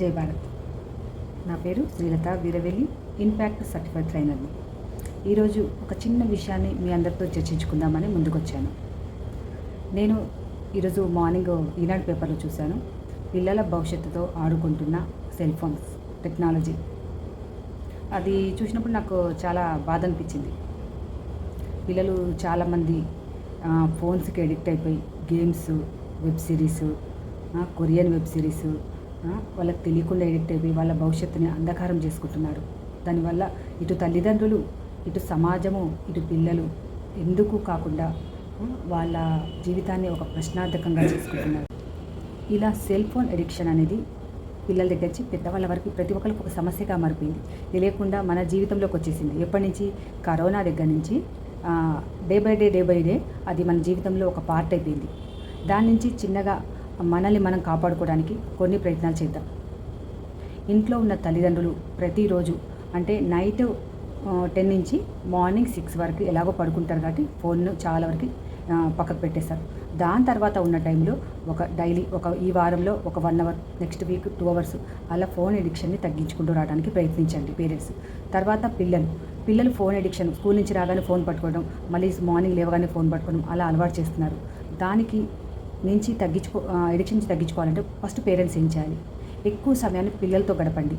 జై భారత్ నా పేరు శ్రీలత వీరవెల్లి ఇంపాక్ట్ సర్టిఫైడ్ ట్రైనర్ని ఈరోజు ఒక చిన్న విషయాన్ని మీ అందరితో చర్చించుకుందామని ముందుకొచ్చాను. నేను ఈరోజు మార్నింగ్ ఈనాడు పేపర్లో చూశాను. పిల్లల భవిష్యత్తుతో ఆడుకుంటున్న సెల్ ఫోన్స్ టెక్నాలజీ. అది చూసినప్పుడు నాకు చాలా బాధ అనిపించింది పిల్లలు చాలామంది ఫోన్స్కి ఎడిక్ట్ అయిపోయి games web series Korean web series వాళ్ళకి తెలియకుండా ఎడిక్ట్ అయిపోయి వాళ్ళ భవిష్యత్తుని అంధకారం చేసుకుంటున్నారు దానివల్ల ఇటు తల్లిదండ్రులు ఇటు సమాజము ఇటు పిల్లలు ఎందుకు కాకుండా వాళ్ళ జీవితాన్ని ఒక ప్రశ్నార్థకంగా చేసుకుంటున్నారు. ఇలా సెల్ ఫోన్ ఎడిక్షన్ అనేది పిల్లల దగ్గర నుంచి పెద్దవాళ్ళ వరకు ప్రతి ఒక్కరికి ఒక సమస్యగా మారిపోయింది. తెలియకుండా మన జీవితంలోకి వచ్చేసింది. ఎప్పటి నుంచి? కరోనా దగ్గర నుంచి day by day day by day అది మన జీవితంలో ఒక పార్ట్ అయిపోయింది. దాని నుంచి చిన్నగా మనల్ని మనం కాపాడుకోవడానికి కొన్ని ప్రయత్నాలు చేద్దాం. ఇంట్లో ఉన్న తల్లిదండ్రులు ప్రతిరోజు అంటే నైట్ టెన్ నుంచి మార్నింగ్ సిక్స్ వరకు ఎలాగో పడుకుంటారు కాబట్టి ఫోన్ను చాలా వరకు పక్కకు పెట్టేస్తారు. దాని తర్వాత ఉన్న టైంలో ఒక డైలీ ఒక ఈ వారంలో ఒక one hour next week two hours అలా ఫోన్ ఎడిక్షన్ని తగ్గించుకుంటూ రావడానికి ప్రయత్నించండి పేరెంట్స్. తర్వాత పిల్లలు పిల్లలు ఫోన్ ఎడిక్షన్ స్కూల్ నుంచి రాగానే ఫోన్ పట్టుకోవడం మళ్ళీ మార్నింగ్ లేవగానే ఫోన్ పట్టుకోవడం అలా అలవాటు చేస్తున్నారు. దానికి నుంచి తగ్గించుకో ఎడిక్షన్ నుంచి తగ్గించుకోవాలంటే ఫస్ట్ పేరెంట్స్ ఏం చేయాలి? ఎక్కువ సమయాన్ని పిల్లలతో గడపండి.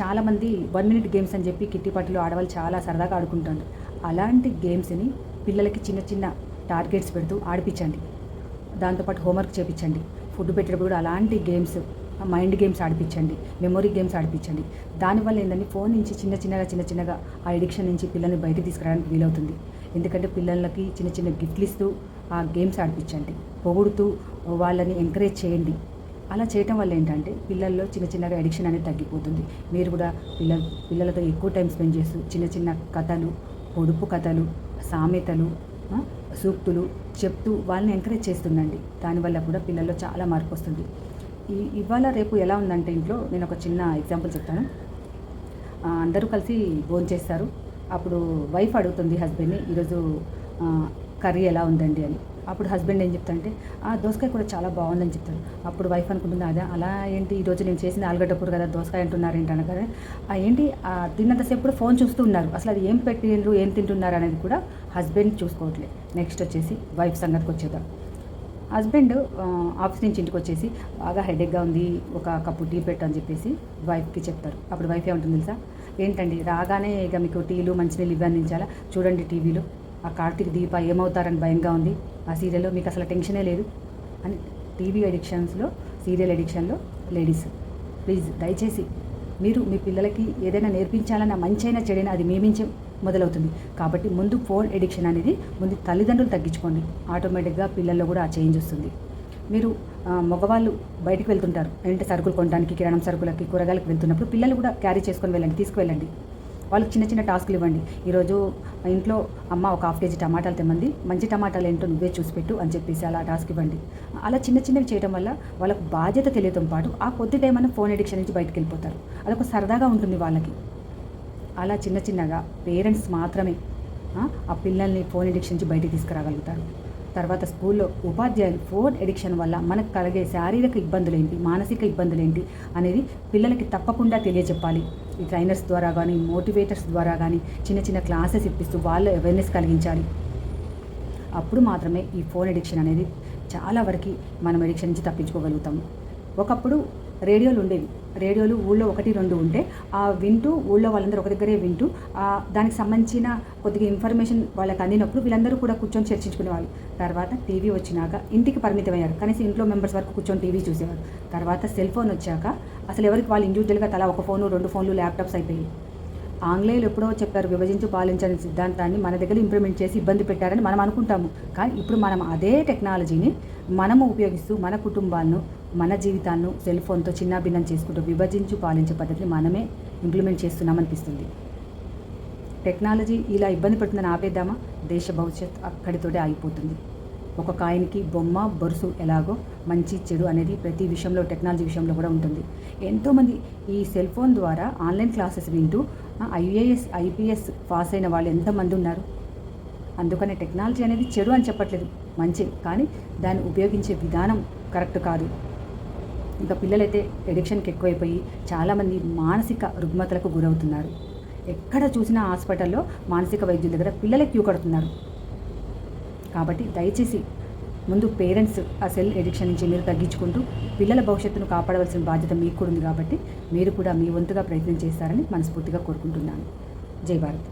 చాలామంది వన్ మినిట్ గేమ్స్ అని చెప్పి కిట్టి పార్టీలో ఆడవాళ్ళు చాలా సరదాగా ఆడుకుంటారు అలాంటి గేమ్స్ని పిల్లలకి చిన్న చిన్న టార్గెట్స్ పెడుతూ ఆడిపించండి. దాంతోపాటు హోంవర్క్ చేపించండి. ఫుడ్ పెట్టేటప్పుడు కూడా అలాంటి గేమ్స్ మైండ్ గేమ్స్ ఆడిపించండి. మెమొరీ గేమ్స్ ఆడిపించండి. దానివల్ల ఏంటంటే ఫోన్ నుంచి చిన్న చిన్నగా చిన్న చిన్నగా ఆ ఎడిక్షన్ నుంచి పిల్లల్ని బయటకు తీసుకురావడానికి వీలవుతుంది. ఎందుకంటే పిల్లలకి చిన్న చిన్న గిఫ్ట్లు ఇస్తూ ఆ గేమ్స్ ఆడిపించండి పొగుడుతూ వాళ్ళని ఎంకరేజ్ చేయండి. అలా చేయటం వల్ల ఏంటంటే పిల్లల్లో చిన్న చిన్నగా ఎడిక్షన్ అనేది తగ్గిపోతుంది. మీరు కూడా పిల్లల పిల్లలతో ఎక్కువ టైం స్పెండ్ చేస్తూ చిన్న చిన్న కథలు పొడుపు కథలు సామెతలు సూక్తులు చెప్తూ వాళ్ళని ఎంకరేజ్ చేస్తుండండి. దానివల్ల కూడా పిల్లల్లో చాలా మార్పు వస్తుంది. ఈ ఇవాళ రేపు ఎలా ఉందంటే ఇంట్లో నేను ఒక చిన్న ఎగ్జాంపుల్ చెప్తాను. అందరూ కలిసి భోజనం చేస్తారు అప్పుడు వైఫ్ అడుగుతుంది హస్బెండ్ని ఈరోజు కర్రీ ఎలా ఉందండి? అని. అప్పుడు హస్బెండ్ ఏం చెప్తాడంటే ఆ దోసకాయ కూడా చాలా బాగుందని చెప్తాడు. అప్పుడు వైఫ్ అనుకుంటుంది అదే అలా ఏంటి? ఈరోజు నేను చేసిన ఆలుగడ్డ కూర కదా దోసకాయ అంటున్నారు ఏంటి? అనగా ఆ ఏంటి? ఆ తిన్నంతసేపు కూడా ఫోన్ చూస్తూ ఉన్నారు. అసలు అది ఏం పెట్టిండ్రు? ఏం తింటున్నారు? అనేది కూడా హస్బెండ్ చూసుకోవట్లే. నెక్స్ట్ వచ్చేసి వైఫ్ సంగతికి వచ్చేద్దాం. హస్బెండ్ ఆఫీస్ నుంచి ఇంటికి వచ్చేసి బాగా హెడేక్గా ఉంది ఒక కప్పు టీ పెట్టు అని చెప్పేసి వైఫ్కి చెప్తారు. అప్పుడు వైఫ్ ఏమంటుంది తెలుసా? ఏంటండి? రాగానే ఇక మీకు టీలు మంచినీళ్ళు ఇవి అందించాలా చూడండి టీవీలో. ఆ కార్తీక్ దీప ఏమవుతారని భయంగా ఉంది. ఆ సీరియల్లో మీకు అసలు టెన్షనే లేదు అని టీవీ ఎడిక్షన్స్లో సీరియల్ ఎడిక్షన్లో లేడీస్. ప్లీజ్ దయచేసి మీరు మీ పిల్లలకి ఏదైనా నేర్పించాలన్న మంచైనా చెడైనా అది మేమించే మొదలవుతుంది. కాబట్టి ముందు ఫోన్ ఎడిక్షన్ అనేది ముందు తల్లిదండ్రులు తగ్గించుకోండి. ఆటోమేటిక్గా పిల్లల్లో కూడా ఆ చేంజ్ వస్తుంది. మీరు మగవాళ్ళు బయటకు వెళ్తుంటారు. అంటే సరుకులు కొనడానికి కిరాణం సరుకులకి కూరగాయలకు వెళ్తున్నప్పుడు పిల్లలు కూడా క్యారీ చేసుకొని వెళ్ళండి తీసుకువెళ్ళండి. వాళ్ళకి చిన్న చిన్న టాస్క్లు ఇవ్వండి. ఈరోజు ఇంట్లో అమ్మ ఒక హాఫ్ కేజీ టమాటాలు తెమ్మంది. మంచి టమాటాలు ఏంటో నువ్వే చూసి పెట్టు అని చెప్పేసి అలా టాస్క్ ఇవ్వండి. అలా చిన్న చిన్నవి చేయడం వల్ల వాళ్ళకు బాధ్యత తెలియటం పాటు ఆ కొద్ది టైం అన్న ఫోన్ ఎడిక్షన్ నుంచి బయటకు వెళ్ళిపోతారు. అదొక సరదాగా ఉంటుంది వాళ్ళకి. అలా చిన్న చిన్నగా పేరెంట్స్ మాత్రమే ఆ, ఆ పిల్లల్ని ఫోన్ ఎడిక్షన్ నుంచి బయటికి తీసుకురాగలుగుతారు. తర్వాత స్కూల్లో ఉపాధ్యాయులు ఫోన్ ఎడిక్షన్ వల్ల మనకు కలిగే శారీరక ఇబ్బందులు ఏంటి మానసిక ఇబ్బందులు ఏంటి అనేది పిల్లలకి తప్పకుండా తెలియజెప్పాలి ఈ ట్రైనర్స్ ద్వారా కానీ మోటివేటర్స్ ద్వారా కానీ చిన్న చిన్న క్లాసెస్ ఇప్పిస్తూ వాళ్ళు అవేర్నెస్ కలిగించాలి. అప్పుడు మాత్రమే ఈ ఫోన్ ఎడిక్షన్ అనేది చాలా వరకు మనం ఎడిక్షన్ నుంచి తప్పించుకోగలుగుతాము ఒకప్పుడు రేడియోలు ఉండేవి. రేడియోలు ఊళ్ళో ఒకటి రెండు ఉంటే ఆ వింటూ ఊళ్ళో వాళ్ళందరూ ఒక దగ్గరే వింటూ దానికి సంబంధించిన కొద్దిగా ఇన్ఫర్మేషన్ వాళ్ళకి అందినప్పుడు వీళ్ళందరూ కూడా కూర్చొని చర్చించుకునేవాళ్ళు. తర్వాత టీవీ వచ్చినాక ఇంటికి పరిమితమయ్యారు. కనీసం ఇంట్లో మెంబర్స్ వరకు కూర్చొని టీవీ చూసేవారు. తర్వాత సెల్ ఫోన్ వచ్చాక అసలు ఎవరికి వాళ్ళు ఇండివిజువల్గా తలా ఒక ఫోను రెండు ఫోన్లు ల్యాప్టాప్స్ అయిపోయాయి. ఆంగ్లేయులు ఎప్పుడో చెప్పారు విభజించి పాలించని సిద్ధాంతాన్ని మన దగ్గర ఇంప్లిమెంట్ చేసి ఇబ్బంది పెట్టారని మనం అనుకుంటాము. కానీ ఇప్పుడు మనం అదే టెక్నాలజీని మనము ఉపయోగిస్తూ మన కుటుంబాలను మన జీవితాలను సెల్ ఫోన్తో చిన్నాభిన్నం చేసుకుంటూ విభజించు పాలించే పద్ధతిని మనమే ఇంప్లిమెంట్ చేస్తున్నామనిపిస్తుంది. టెక్నాలజీ ఇలా ఇబ్బంది పడుతుందని ఆపేద్దామా? దేశ భవిష్యత్ అక్కడితోటే ఆగిపోతుంది. ఒక కాయనికి బొమ్మ బొరుసు ఎలాగో మంచి చెడు అనేది ప్రతి విషయంలో టెక్నాలజీ విషయంలో కూడా ఉంటుంది. ఎంతోమంది ఈ సెల్ ఫోన్ ద్వారా ఆన్లైన్ క్లాసెస్ వింటూ ఐఏఎస్ ఐపీఎస్ పాస్ అయిన వాళ్ళు ఎంతమంది ఉన్నారు? అందుకనే టెక్నాలజీ అనేది చెడు అని చెప్పట్లేదు. మంచి కానీ దాన్ని ఉపయోగించే విధానం కరెక్ట్ కాదు. ఇంకా పిల్లలైతే ఎడిక్షన్కి ఎక్కువైపోయి చాలామంది మానసిక రుగ్మతలకు గురవుతున్నారు. ఎక్కడ చూసినా హాస్పిటల్లో మానసిక వైద్యుల దగ్గర పిల్లలే క్యూ కడుతున్నారు. కాబట్టి దయచేసి ముందు పేరెంట్స్ ఆ సెల్ ఎడిక్షన్ నుంచి మీరు తగ్గించుకుంటూ పిల్లల భవిష్యత్తును కాపాడవలసిన బాధ్యత మీకు కూడా ఉంది కాబట్టి మీరు కూడా మీ వంతుగా ప్రయత్నం చేస్తారని మనస్ఫూర్తిగా కోరుకుంటున్నాను. జై భారత్.